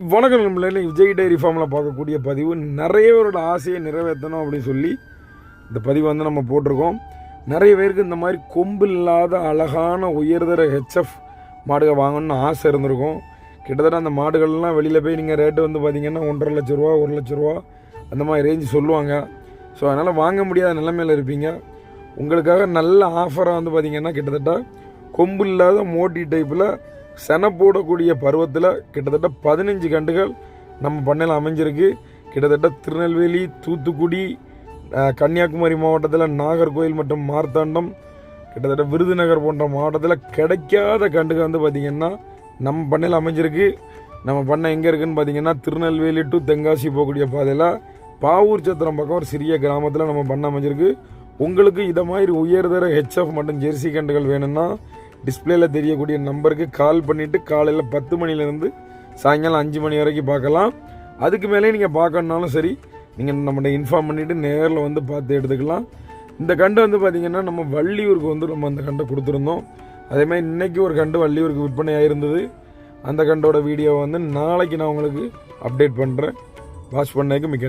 வணக்கம் நம்மள விஜய் டைரி ஃபார்மில் பார்க்கக்கூடிய பதிவு நிறைய பேரோட ஆசையை நிறைவேற்றணும் அப்படின்னு சொல்லி இந்த பதிவு வந்து நம்ம போட்டிருக்கோம். நிறைய பேருக்கு இந்த மாதிரி கொம்பு இல்லாத அழகான உயர்தர ஹெச்எஃப் மாடுகள் வாங்கணும்னு ஆசை இருந்திருக்கும். கிட்டத்தட்ட அந்த மாடுகள்லாம் வெளியில் போய் நீங்கள் ரேட்டு வந்து பார்த்தீங்கன்னா ஒன்றரை லட்ச ரூபா ஒரு லட்ச ரூபா அந்த மாதிரி ரேஞ்சு சொல்லுவாங்க. ஸோ அதனால் வாங்க முடியாத நிலைமையில் இருப்பீங்க. உங்களுக்காக நல்ல ஆஃபராக வந்து பார்த்தீங்கன்னா கிட்டத்தட்ட கொம்பு இல்லாத மோட்டி டைப்பில் செனை போடக்கூடிய பருவத்தில் கிட்டத்தட்ட பதினஞ்சு கண்டுகள் நம்ம பண்ணையில் அமைஞ்சிருக்கு. கிட்டத்தட்ட திருநெல்வேலி தூத்துக்குடி கன்னியாகுமரி மாவட்டத்தில் நாகர்கோயில் மற்றும் மார்த்தாண்டம் கிட்டத்தட்ட விருதுநகர் போன்ற மாவட்டத்தில் கிடைக்காத கண்டுகள் வந்து பார்த்திங்கன்னா நம்ம பண்ணையில் அமைஞ்சிருக்கு. நம்ம பண்ணை எங்கே இருக்குதுன்னு பார்த்தீங்கன்னா திருநெல்வேலி டு தென்காசி போகக்கூடிய பாதையில் பாவூர் சத்திரம் பக்கம் ஒரு சிறிய கிராமத்தில் நம்ம பண்ணை அமைஞ்சிருக்கு. உங்களுக்கு இதை மாதிரி உயர்தர ஹெச்எஃப் மற்றும் ஜெர்சி கண்டுகள் வேணும்னா டிஸ்பிளேல தெரியக்கூடிய நம்பருக்கு கால் பண்ணிவிட்டு காலையில் பத்து மணிலேருந்து சாயங்காலம் அஞ்சு மணி வரைக்கும் பார்க்கலாம். அதுக்கு மேலே நீங்கள் பார்க்கணுன்னாலும் சரி நீங்கள் நம்மகிட்ட இன்ஃபார்ம் பண்ணிவிட்டு நேரில் வந்து பார்த்து எடுத்துக்கலாம். இந்த கண்டு வந்து பார்த்திங்கன்னா நம்ம வள்ளியூருக்கு வந்து நம்ம அந்த கண்டை கொடுத்துருந்தோம். அதேமாதிரி இன்றைக்கி ஒரு கண்டு வள்ளியூருக்கு விற்பனை ஆயிருந்தது. அந்த கண்டோட வீடியோவை வந்து நாளைக்கு நான் உங்களுக்கு அப்டேட் பண்ணுறேன் வாட்ச் பண்ணதுக்கு மிக்க நன்றி.